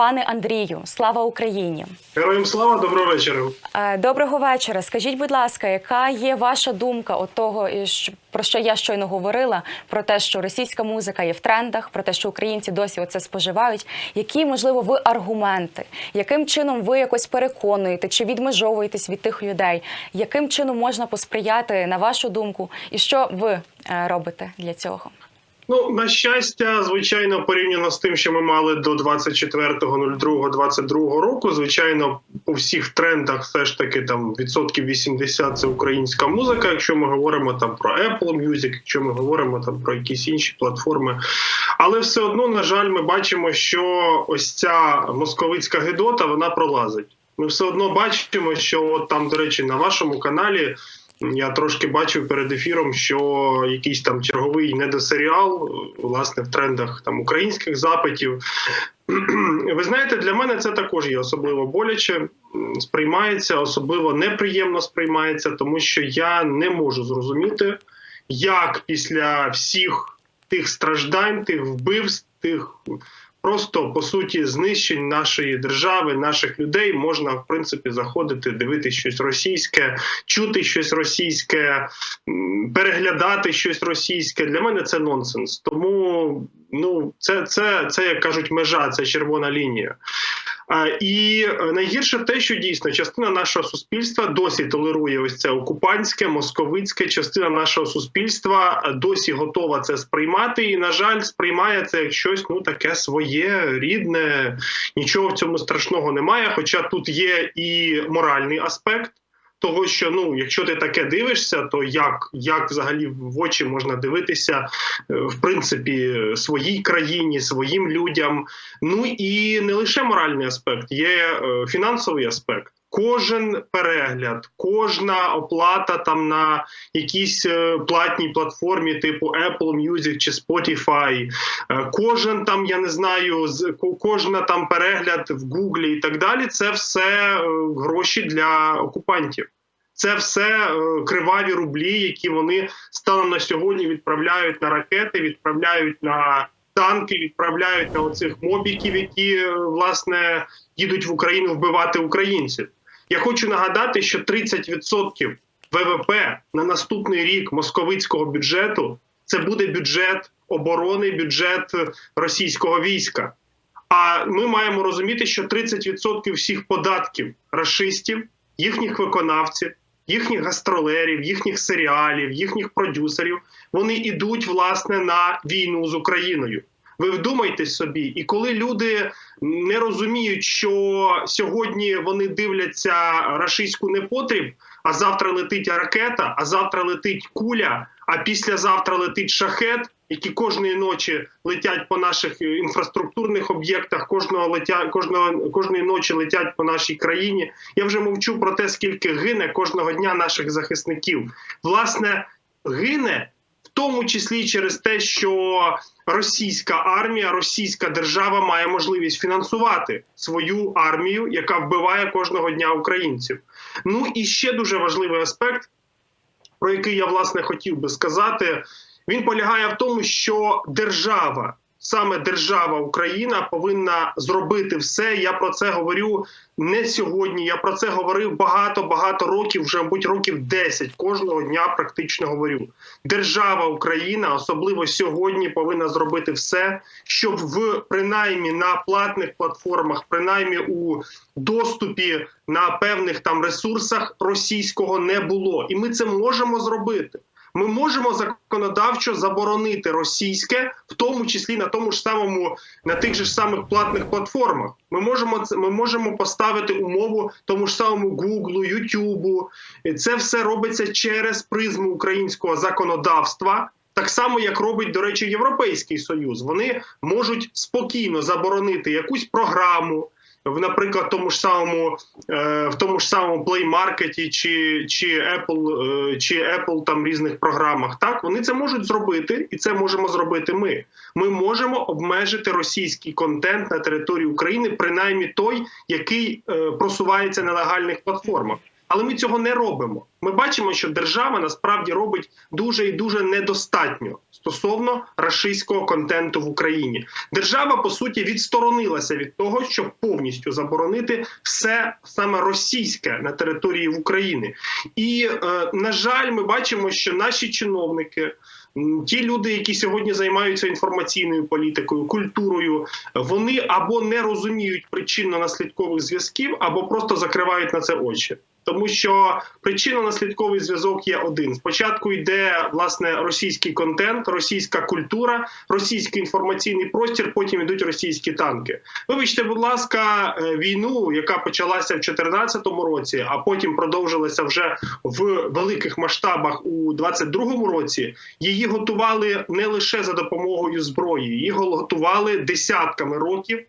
Пане Андрію, слава Україні! Героям слава, доброго вечора. Е, Доброго вечора. Скажіть, будь ласка, яка є ваша думка от того, про що я щойно говорила? Про те, що російська музика є в трендах, про те, що українці досі оце споживають. Які можливо ви аргументи? Яким чином ви якось переконуєте чи відмежовуєтесь від тих людей? Яким чином можна посприяти на вашу думку? І що ви е, робите для цього? Ну, на щастя, звичайно, порівняно з тим, що ми мали до 24.02.22 року. Звичайно, у всіх трендах все ж таки там відсотків 80 це українська музика. Якщо ми говоримо там про Apple Music, якщо ми говоримо там про якісь інші платформи. Але все одно, на жаль, ми бачимо, що ось ця московицька гидота вона пролазить. Ми все одно бачимо, що от там, до речі, на вашому каналі. Я трошки бачив перед ефіром, що якийсь там черговий недосеріал, власне, в трендах там українських запитів. Ви знаєте, для мене це також є особливо боляче, сприймається, особливо неприємно сприймається, тому що я не можу зрозуміти, як після всіх тих страждань, тих вбивств, тих просто по суті знищень нашої держави, наших людей можна в принципі заходити, дивитися щось російське, чути щось російське, переглядати щось російське. Для мене це нонсенс. Тому ну це, це, це як кажуть, межа, це червона лінія. І е, найгірше те, що дійсно частина нашого суспільства досі толерує ось це окупантське, московицьке. Частина нашого суспільства е, досі готова це сприймати, і на жаль, сприймає це як щось ну таке своє, рідне. Нічого в цьому страшного немає. Хоча тут є і моральний аспект. Того, що ну, якщо ти таке дивишся, то як, як взагалі в очі можна дивитися е, в принципі своїй країні, своїм людям? Ну і не лише моральний аспект, є е, фінансовий аспект. Кожен перегляд, кожна оплата там на якійсь е, платній платформі, типу Apple Music чи Spotify, е, кожен там, я не знаю, кожна там перегляд в Гуглі і так далі. Це все е, гроші для окупантів. Це все криваві рублі, які вони станом на сьогодні відправляють на ракети, відправляють на танки, відправляють на оцих мобіків, які власне їдуть в Україну вбивати українців. Я хочу нагадати, що 30% ВВП на наступний рік московицького бюджету це буде бюджет оборони, бюджет російського війська. А ми маємо розуміти, що 30% всіх податків рашистів, їхніх виконавців, їхніх гастролерів, їхніх серіалів, їхніх продюсерів, вони йдуть власне на війну з Україною. Ви вдумайтесь собі, і коли люди не розуміють, що сьогодні вони дивляться рашистську непотріб, а завтра летить ракета, а завтра летить куля, а післязавтра летить шахет, які кожної ночі летять по наших інфраструктурних об'єктах, кожного летя, кожного кожної ночі летять по нашій країні. Я вже мовчу про те, скільки гине кожного дня наших захисників. Власне, гине в тому числі через те, що російська армія, російська держава має можливість фінансувати свою армію, яка вбиває кожного дня українців. Ну і ще дуже важливий аспект, про який я власне хотів би сказати, він полягає в тому, що держава, саме держава Україна, повинна зробити все. Я про це говорю не сьогодні. Я про це говорив багато багато років, вже мабуть, років 10, кожного дня практично говорю. Держава Україна, особливо сьогодні, повинна зробити все, щоб в принаймні на платних платформах, принаймні у доступі на певних там ресурсах російського не було, і ми це можемо зробити. Ми можемо законодавчо заборонити російське, в тому числі на тому ж самому на тих же ж самих платних платформах. Ми можемо ми можемо поставити умову тому ж самому Гуглу, Ютубу. Це все робиться через призму українського законодавства. Так само, як робить, до речі, Європейський Союз, вони можуть спокійно заборонити якусь програму, в, наприклад, тому ж самому е, в тому ж самому Play Market чи, чи Apple, е, чи Apple там різних програмах. Так вони це можуть зробити, і це можемо зробити. Ми Ми можемо обмежити російський контент на території України, принаймні той, який е, просувається на легальних платформах. Але ми цього не робимо. Ми бачимо, що держава насправді робить дуже і дуже недостатньо стосовно рашистського контенту в Україні. Держава по суті відсторонилася від того, щоб повністю заборонити все саме російське на території України. І е, на жаль, ми бачимо, що наші чиновники. Ті люди, які сьогодні займаються інформаційною політикою, культурою, вони або не розуміють причинно-наслідкових зв'язків, або просто закривають на це очі. Тому що причинно-наслідковий зв'язок є один. Спочатку йде власне російський контент, російська культура, російський інформаційний простір. Потім йдуть російські танки. Вибачте, будь ласка, е, війну, яка почалася в 2014 році, а потім продовжилася вже в великих масштабах у 2022 році. Її готували не лише за допомогою зброї, її готували десятками років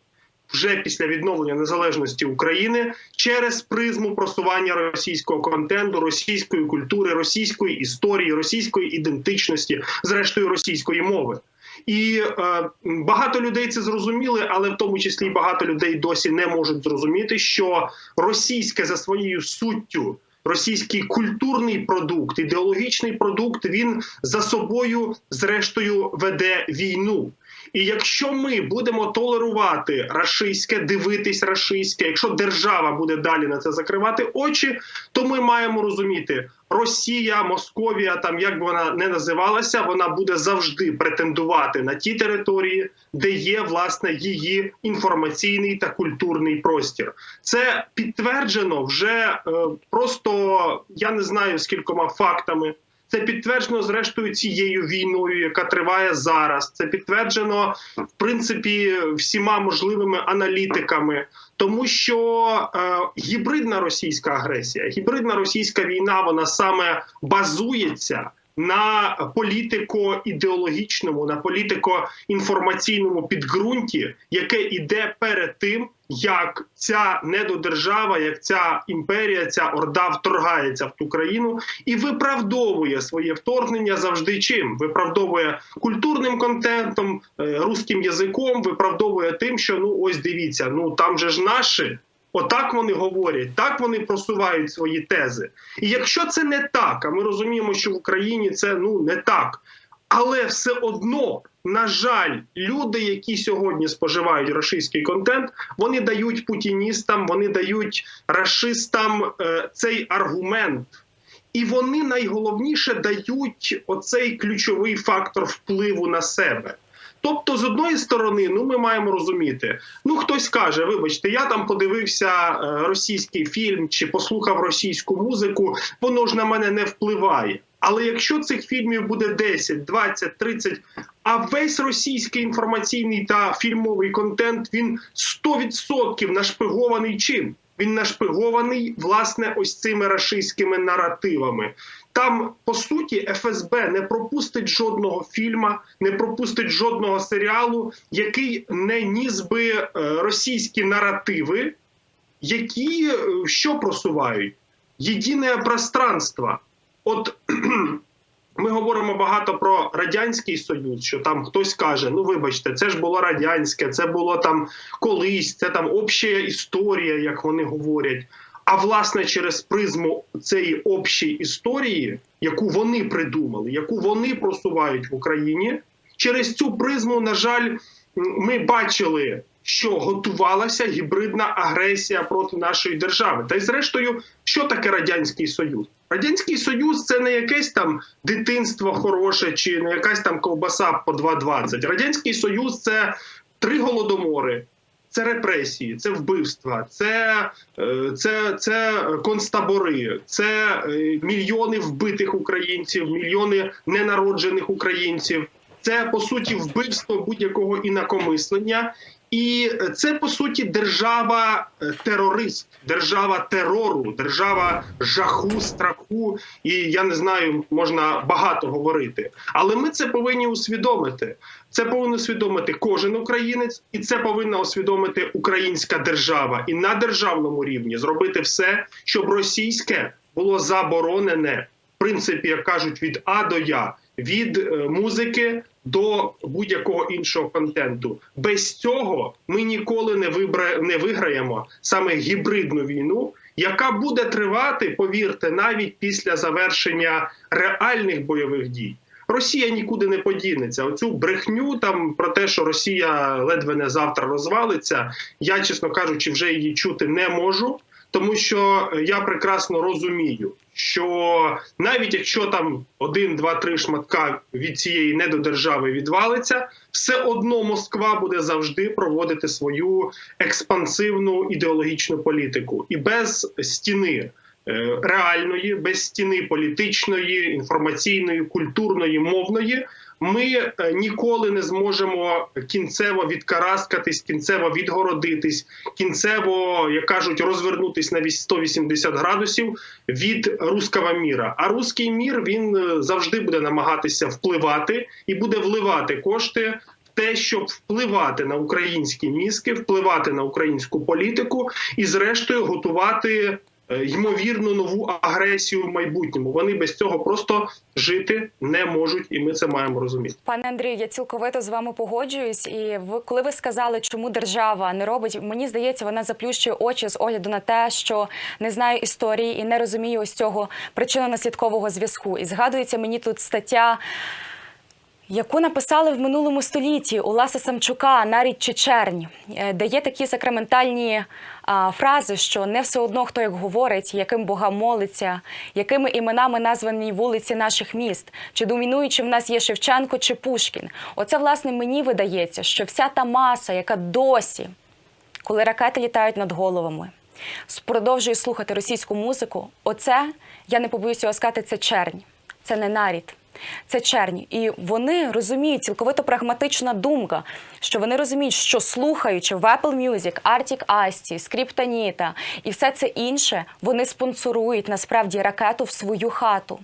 вже після відновлення незалежності України через призму просування російського контенту, російської культури, російської історії, російської ідентичності, зрештою російської мови. І е, багато людей це зрозуміли, але в тому числі багато людей досі не можуть зрозуміти, що російське за своєю суттю. Російський культурний продукт, ідеологічний продукт, він за собою, зрештою, веде війну. І якщо ми будемо толерувати рашистське, дивитись рашистське, якщо держава буде далі на це закривати очі, то ми маємо розуміти, Росія, Московія, там як би вона не називалася, вона буде завжди претендувати на ті території, де є власне її інформаційний та культурний простір. Це підтверджено вже е, просто я не знаю скількома фактами. Це підтверджено зрештою цією війною, яка триває зараз. Це підтверджено в принципі всіма можливими аналітиками, тому що е, гібридна російська агресія, гібридна російська війна, вона саме базується на політико-ідеологічному, на політико-інформаційному підґрунті, яке іде перед тим, як ця недодержава, як ця імперія, ця орда вторгається в ту країну і виправдовує своє вторгнення завжди чим? Виправдовує культурним контентом, е, руським язиком, виправдовує тим, що ну ось дивіться, ну там же ж наші. Отак вони говорять, так вони просувають свої тези. І якщо це не так, а ми розуміємо, що в Україні це ну не так. Але все одно, на жаль, люди, які сьогодні споживають рашистський контент, вони дають путіністам, вони дають рашистам е, цей аргумент. І вони найголовніше дають оцей ключовий фактор впливу на себе. Тобто, з одної сторони, ну ми маємо розуміти, ну хтось каже, вибачте, я там подивився е, російський фільм чи послухав російську музику, воно ж на мене не впливає. Але якщо цих фільмів буде 10, 20, 30, а весь російський інформаційний та фільмовий контент він 100% нашпигований чим? Він нашпигований власне ось цими рашистськими наративами. Там по суті ФСБ не пропустить жодного фільма, не пропустить жодного серіалу, який не ніс би е, російські наративи, які е, що просувають? Єдине пространство. От ми говоримо багато про радянський союз, що там хтось каже: ну вибачте, це ж було радянське, це було там колись, це там обща історія, як вони говорять. А власне через призму цієї общої історії, яку вони придумали, яку вони просувають в Україні, через цю призму, на жаль, ми бачили, що готувалася гібридна агресія проти нашої держави. Та й зрештою, що таке радянський союз? Радянський Союз це не якесь там дитинство хороше чи не якась там ковбаса по 2,20. Радянський Союз це три голодомори. Це репресії, це вбивства, це, е, це, це концтабори, це е, мільйони вбитих українців, мільйони ненароджених українців. Це по суті вбивство будь-якого інакомислення, і це по суті держава е, держава терору, держава жаху, страху. І я не знаю, можна багато говорити, але ми це повинні усвідомити. Це повинен усвідомити кожен українець, і це повинна усвідомити українська держава, і на державному рівні зробити все, щоб російське було заборонене, в принципі, як кажуть, від А до Я, від е, музики до будь-якого іншого контенту. Без цього ми ніколи не вибра... не виграємо саме гібридну війну, яка буде тривати, повірте, навіть після завершення реальних бойових дій. Росія нікуди не подінеться. Оцю брехню там про те, що Росія ледве не завтра розвалиться. Я, чесно кажучи, вже її чути не можу, тому що я прекрасно розумію, що навіть якщо там один, два, три шматка від цієї недодержави відвалиться, все одно Москва буде завжди проводити свою експансивну ідеологічну політику і без стіни е, реальної, без стіни політичної, інформаційної, культурної, мовної. Ми е, ніколи не зможемо кінцево відкараскатись, кінцево відгородитись, кінцево, як кажуть, розвернутись на вісь- 180 градусів від руского міра. А руський мір він е, завжди буде намагатися впливати і буде вливати кошти в те, щоб впливати на українські мізки, впливати на українську політику і, зрештою, готувати ймовірну нову агресію в майбутньому. Вони без цього просто жити не можуть, і ми це маємо розуміти. Пане Андрію, я цілковито з вами погоджуюсь. І ви, коли ви сказали, чому держава не робить, мені здається, вона заплющує очі з огляду на те, що не знає історії і не розуміє ось цього причинно-наслідкового зв'язку. І згадується мені тут стаття. Яку написали в минулому столітті у Ласа Самчука «Нарід чи чернь, е, де є такі сакраментальні а, фрази, що не все одно хто як говорить, яким богам молиться, якими іменами названі вулиці наших міст, чи домінуючи в нас є Шевченко чи Пушкін. Оце власне мені видається, що вся та маса, яка досі, коли ракети літають над головами, продовжує слухати російську музику. Оце я не побоюся сказати, це чернь, це не нарід. Це черні, і вони розуміють цілковито прагматична думка, що вони розуміють, що слухаючи в Apple Music, Arctic Asti, Скриптоніта і все це інше, вони спонсорують насправді ракету в свою хату.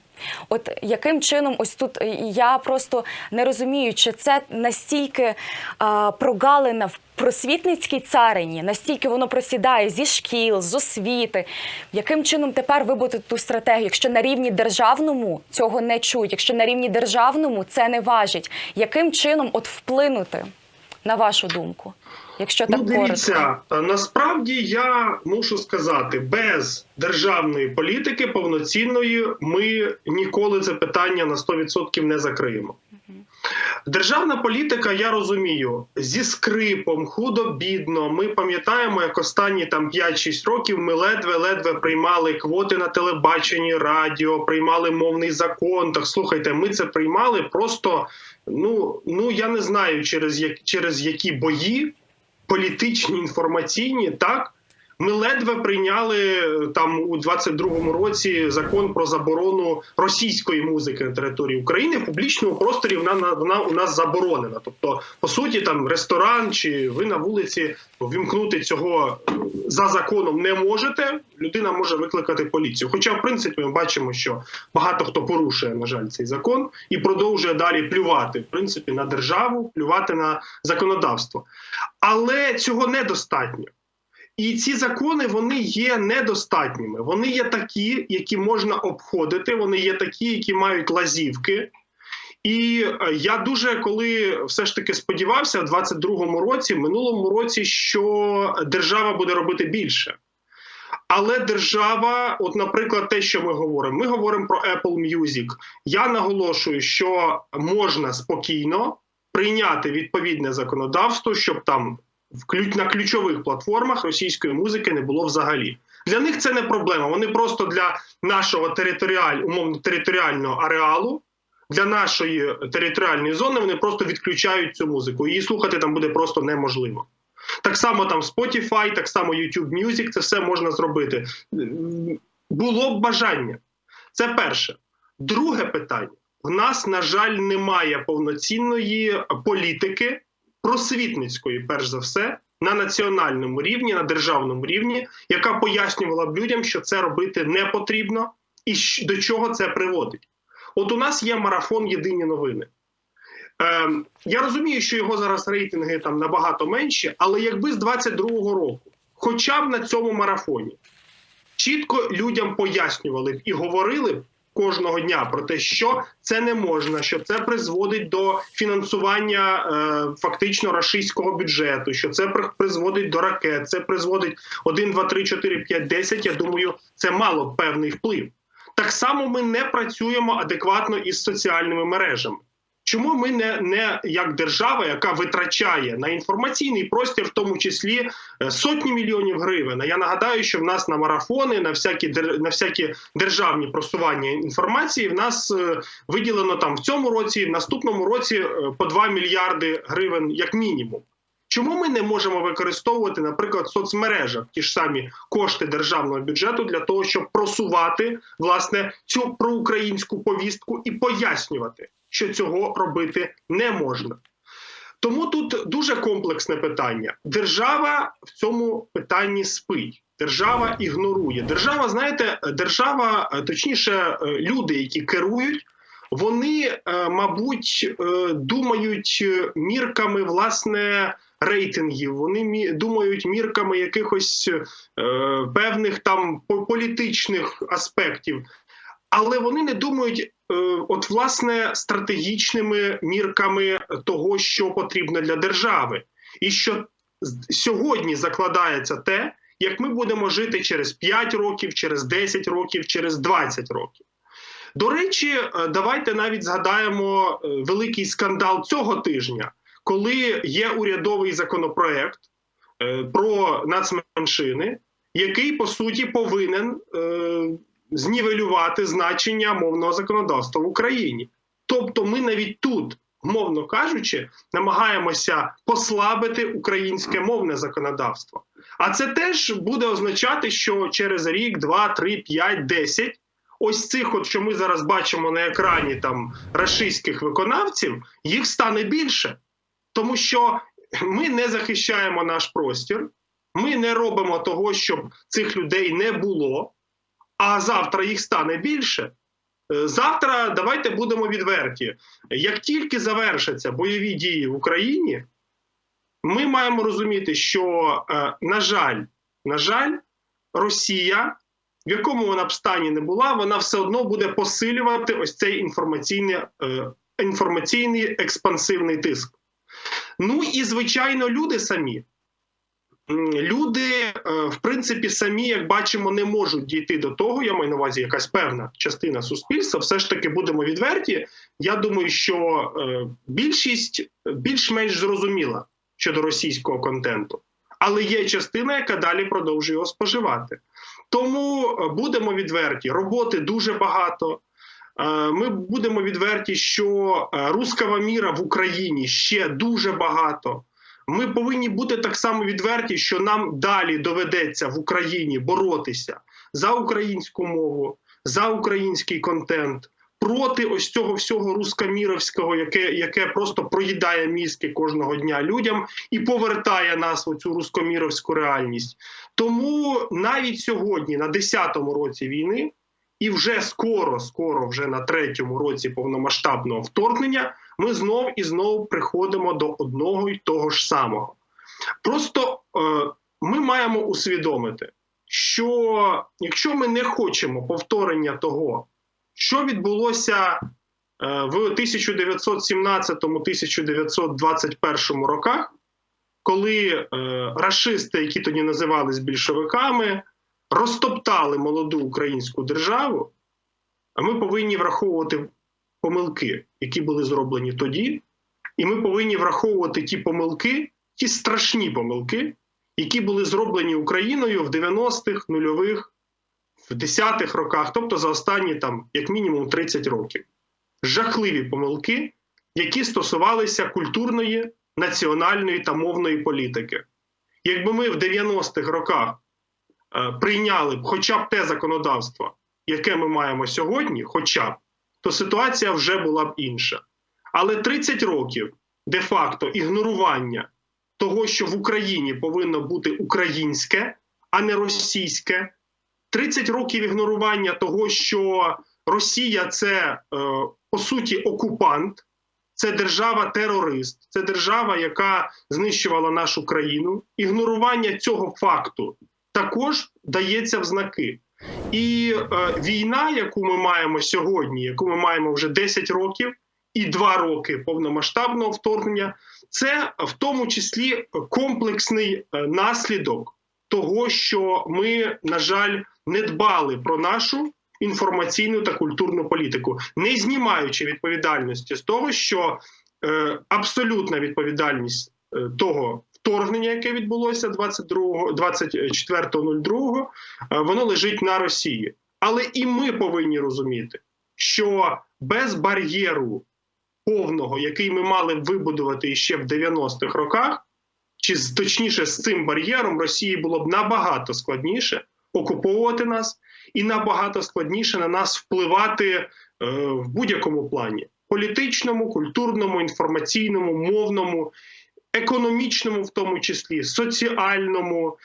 От яким чином, ось тут е, я просто не розумію, чи це настільки а, прогалина в просвітницькій царині, настільки воно просідає зі шкіл, з освіти. Яким чином тепер вибути ту стратегію, якщо на рівні державному цього не чують, якщо на рівні державному це не важить, яким чином от вплинути на вашу думку? Якщо так Ну, дивіться, е, насправді я мушу сказати, без державної політики повноцінної ми ніколи це питання на 100% не закриємо. Державна політика, я розумію, зі скрипом, худо-бідно. Ми пам'ятаємо, як останні там 5-6 років ми ледве-ледве приймали квоти на телебаченні, радіо, приймали мовний закон. Так слухайте, ми це приймали просто. Ну, ну я не знаю, через як через які бої політичні інформаційні, так ми ледве прийняли е, там у 22-му році закон про заборону російської музики на території України в публічному просторі. Вона на- вона у нас заборонена. Тобто, по суті, там ресторан чи ви на вулиці вімкнути цього е, за законом не можете. Людина може викликати поліцію. Хоча, в принципі, ми бачимо, що багато хто порушує, на жаль, цей закон і продовжує далі плювати в принципі на державу, плювати на законодавство. Але цього недостатньо. І ці закони вони є недостатніми. Вони є такі, які можна обходити. Вони є такі, які мають лазівки. І е, я дуже коли все ж таки сподівався в 22-му році, минулому році, що держава буде робити більше. Але держава, от, наприклад, те, що ми говоримо, ми говоримо про Apple Music. Я наголошую, що можна спокійно прийняти відповідне законодавство, щоб там на ключових платформах російської музики не було взагалі. Для них це не проблема. Вони просто для нашого територіаль, умовно територіального ареалу, для нашої територіальної зони вони просто відключають цю музику. Її слухати там буде просто неможливо. Так само там Spotify, так само YouTube Music, це все можна зробити. Було б бажання. Це перше. Друге питання: в нас, на жаль, немає повноцінної політики просвітницької, перш за все, на національному рівні, на державному рівні, яка пояснювала б людям, що це робити не потрібно і до чого це приводить. От у нас є марафон Єдині новини. Ем, я розумію, що його зараз рейтинги там набагато менші, але якби з 22-го року, хоча б на цьому марафоні, чітко людям пояснювали б і говорили б кожного дня про те, що це не можна, що це призводить до фінансування е, фактично рашистського бюджету, що це при- призводить до ракет, це призводить 1, 2, 3, 4, 5, 10, Я думаю, це мало певний вплив. Так само ми не працюємо адекватно із соціальними мережами. Чому ми не, не як держава, яка витрачає на інформаційний простір, в тому числі е, сотні мільйонів гривень? Я нагадаю, що в нас на марафони, на всякі на всякі державні просування інформації, в нас е, виділено там в цьому році, в наступному році е, по 2 мільярди гривень, як мінімум. Чому ми не можемо використовувати, наприклад, в соцмережах ті ж самі кошти державного бюджету для того, щоб просувати власне цю проукраїнську повістку і пояснювати, що цього робити не можна? Тому тут дуже комплексне питання. Держава в цьому питанні спить. Держава ігнорує. Держава, знаєте, держава, е, точніше, е, люди, які керують, вони, е, мабуть, думають мірками власне рейтингів. Вони думають мірками якихось певних там по- політичних аспектів, але вони не думають, е, от власне, стратегічними мірками того, що потрібно для держави, і що сьогодні закладається те, як ми будемо жити через 5 років, через 10 років, через 20 років. До речі, е, давайте навіть згадаємо е, великий скандал цього тижня, коли є урядовий законопроект про нацменшини, який по суті повинен знівелювати значення мовного законодавства в Україні. Тобто, ми навіть тут, мовно кажучи, намагаємося послабити українське мовне законодавство. А це теж буде означати, що через рік, два, три, п'ять, десять. Ось цих, от що ми зараз бачимо на екрані там рашистських виконавців, їх стане більше, тому що ми не захищаємо наш простір, ми не робимо того, щоб цих людей не було. А завтра їх стане більше. Е, Завтра давайте будемо відверті. Як тільки завершаться бойові дії в Україні, ми маємо розуміти, що, е, на жаль, на жаль, Росія, в якому вона б стані не була, вона все одно буде посилювати ось цей інформаційний, е, інформаційний експансивний тиск. Ну і звичайно, люди самі. Люди, е, в принципі, самі, як бачимо, не можуть дійти до того. Я маю на увазі якась певна частина суспільства. Все ж таки будемо відверті. Я думаю, що е, більшість більш-менш зрозуміла щодо російського контенту, але є частина, яка далі продовжує його споживати. Тому е, будемо відверті. Роботи дуже багато. Ми будемо відверті, що рускава міра в Україні ще дуже багато. Ми повинні бути так само відверті, що нам далі доведеться в Україні боротися за українську мову, за український контент, проти ось цього всього рускоміровського, яке, яке просто проїдає мізки кожного дня людям і повертає нас в цю рускоміровську реальність. Тому навіть сьогодні, на 10-му році війни, і вже скоро, скоро, вже на третьому році повномасштабного вторгнення, ми знов і знов приходимо до одного й того ж самого. Просто е, ми маємо усвідомити, що якщо ми не хочемо повторення того, що відбулося е, в 1917-1921 роках, коли е, рашисти, які тоді називались більшовиками, розтоптали молоду українську державу, а ми повинні враховувати помилки, які були зроблені тоді, і ми повинні враховувати ті помилки, ті страшні помилки, які були зроблені Україною в 90-х, нульових, в 10-х роках, тобто за останні там як мінімум 30 років. Жахливі помилки, які стосувалися культурної, національної та мовної політики. Якби ми в 90-х роках е, прийняли б хоча б те законодавство, яке ми маємо сьогодні, хоча б, то ситуація вже була б інша. Але 30 років де-факто ігнорування того, що в Україні повинно бути українське, а не російське. 30 років ігнорування того, що Росія це е, по суті окупант, це держава-терорист, це держава, яка знищувала нашу країну. Ігнорування цього факту також дається в знаки. І е, війна, яку ми маємо сьогодні, яку ми маємо вже 10 років і 2 роки повномасштабного вторгнення, це в тому числі комплексний е, наслідок того, що ми, на жаль, не дбали про нашу інформаційну та культурну політику, не знімаючи відповідальності з того, що е, абсолютна відповідальність е, того вторгнення, яке відбулося 22, 24.02, е, воно лежить на Росії. Але і ми повинні розуміти, що без бар'єру повного, який ми мали вибудувати ще в 90-х роках, чи точніше з цим бар'єром Росії було б набагато складніше окуповувати нас і набагато складніше на нас впливати е, в будь-якому плані: політичному, культурному, інформаційному, мовному, економічному, в тому числі, соціальному.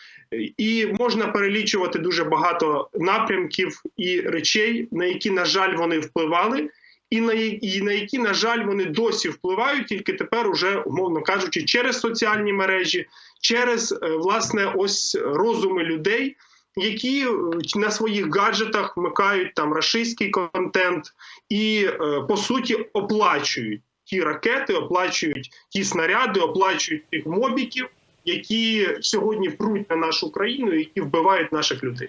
І можна перелічувати дуже багато напрямків і речей, на які, на жаль, вони впливали, і на, і на які, на жаль, вони досі впливають, тільки тепер, уже, умовно кажучи, через соціальні мережі, через е, власне ось розуми людей, які е, на своїх гаджетах вмикають там рашистський контент і е, по суті оплачують ті ракети, оплачують ті снаряди, оплачують тих мобіків, які сьогодні пруть на нашу країну, які вбивають наших людей.